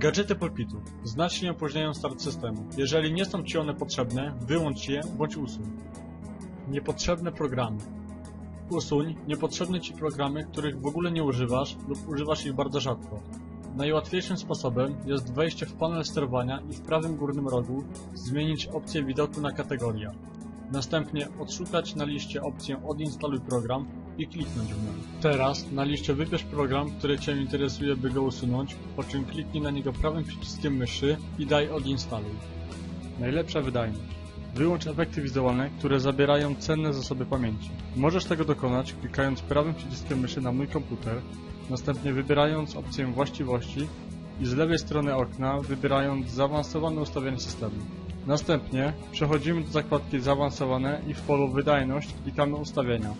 Gadżety pulpitu znacznie opóźniają start systemu. Jeżeli nie są Ci one potrzebne, wyłącz je bądź usuń. Niepotrzebne programy. Usuń niepotrzebne Ci programy, których w ogóle nie używasz lub używasz ich bardzo rzadko. Najłatwiejszym sposobem jest wejście w panel sterowania i w prawym górnym rogu zmienić opcję widoku na kategoria. Następnie odszukać na liście opcję Odinstaluj program i kliknąć w nią. Teraz na liście wybierz program, który Cię interesuje, by go usunąć, po czym kliknij na niego prawym przyciskiem myszy i daj Odinstaluj. Najlepsza wydajność. Wyłącz efekty wizualne, które zabierają cenne zasoby pamięci. Możesz tego dokonać klikając prawym przyciskiem myszy na mój komputer, następnie wybierając opcję właściwości i z lewej strony okna wybierając zaawansowane ustawienia systemu. Następnie przechodzimy do zakładki zaawansowane i w polu wydajność klikamy ustawienia.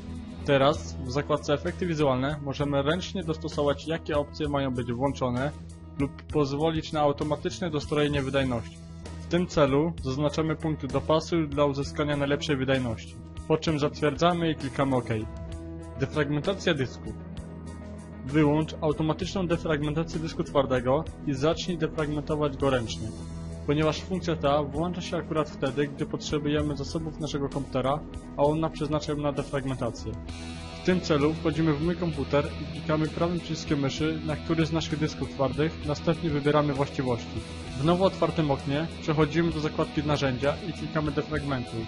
Teraz w zakładce efekty wizualne możemy ręcznie dostosować jakie opcje mają być włączone lub pozwolić na automatyczne dostrojenie wydajności. W tym celu zaznaczamy punkt dopasuj dla uzyskania najlepszej wydajności, po czym zatwierdzamy i klikamy OK. Defragmentacja dysku. Wyłącz automatyczną defragmentację dysku twardego i zacznij defragmentować go ręcznie, ponieważ funkcja ta włącza się akurat wtedy, gdy potrzebujemy zasobów naszego komputera, a ona przeznacza ją na defragmentację. W tym celu wchodzimy w mój komputer i klikamy prawym przyciskiem myszy na któryś z naszych dysków twardych, następnie wybieramy właściwości. W nowo otwartym oknie przechodzimy do zakładki narzędzia i klikamy defragmentuj.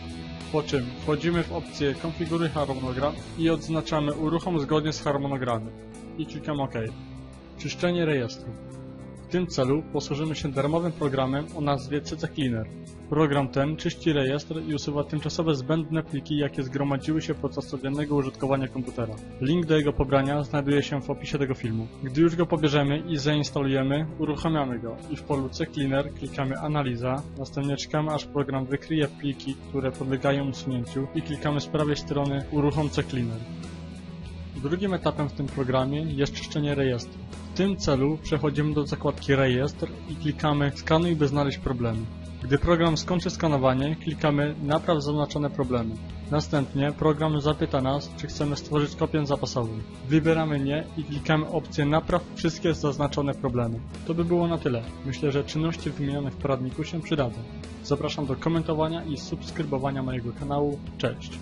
Po czym wchodzimy w opcję konfiguruj harmonogram i odznaczamy uruchom zgodnie z harmonogramem i klikamy OK. Czyszczenie rejestru. Tym celu posłużymy się darmowym programem o nazwie CC Cleaner. Program ten czyści rejestr i usuwa tymczasowe zbędne pliki, jakie zgromadziły się podczas codziennego użytkowania komputera. Link do jego pobrania znajduje się w opisie tego filmu. Gdy już go pobierzemy i zainstalujemy, uruchamiamy go i w polu CCleaner klikamy Analiza, następnie czekamy aż program wykryje pliki, które podlegają usunięciu i klikamy z prawej strony Uruchom CCleaner. Drugim etapem w tym programie jest czyszczenie rejestru. W tym celu przechodzimy do zakładki Rejestr i klikamy Skanuj, by znaleźć problemy. Gdy program skończy skanowanie, klikamy Napraw zaznaczone problemy. Następnie program zapyta nas, czy chcemy stworzyć kopię zapasową. Wybieramy Nie i klikamy opcję Napraw wszystkie zaznaczone problemy. To by było na tyle. Myślę, że czynności wymienione w poradniku się przydadzą. Zapraszam do komentowania i subskrybowania mojego kanału. Cześć!